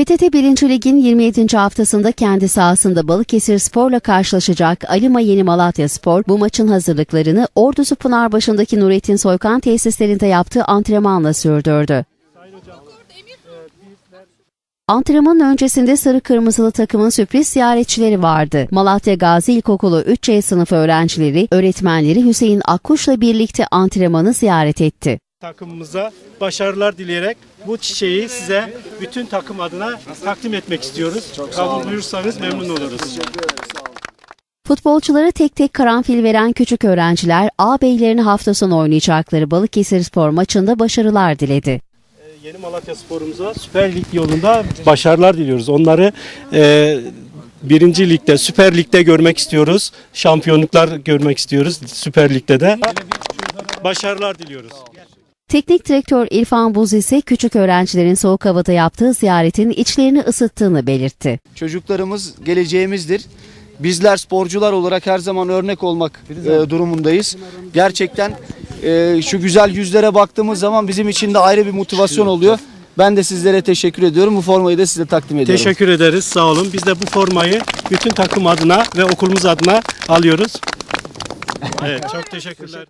PTT 1. Lig'in 27. haftasında kendi sahasında Balıkesir Spor'la karşılaşacak Alima Yeni Malatya Spor bu maçın hazırlıklarını Ordusu Pınarbaşı'ndaki Nurettin Soykan tesislerinde yaptığı antrenmanla sürdürdü. Antrenmanın öncesinde sarı kırmızılı takımın sürpriz ziyaretçileri vardı. Malatya Gazi İlkokulu 3C sınıfı öğrencileri, öğretmenleri Hüseyin Akkuş'la birlikte antrenmanı ziyaret etti. takımımıza başarılar dileyerek bu çiçeği size bütün takım adına takdim etmek istiyoruz. Kabul buyursanız memnun oluruz. Futbolculara tek tek karanfil veren küçük öğrenciler ağabeylerini hafta sonu oynayacakları Balıkesir Spor maçında başarılar diledi. Yeni Malatya sporumuza Süper Lig yolunda başarılar diliyoruz. Onları e, birinci ligde, Süper Lig'de görmek istiyoruz. Şampiyonluklar görmek istiyoruz Süper Lig'de de. Başarılar diliyoruz. Teknik direktör İrfan Buz ise küçük öğrencilerin soğuk havada yaptığı ziyaretin içlerini ısıttığını belirtti. Çocuklarımız geleceğimizdir. Bizler sporcular olarak her zaman örnek olmak e, durumundayız. Gerçekten e, şu güzel yüzlere baktığımız zaman bizim için de ayrı bir motivasyon oluyor. Ben de sizlere teşekkür ediyorum. Bu formayı da size takdim ediyorum. Teşekkür ederiz. Sağ olun. Biz de bu formayı bütün takım adına ve okulumuz adına alıyoruz. Evet, çok teşekkürler.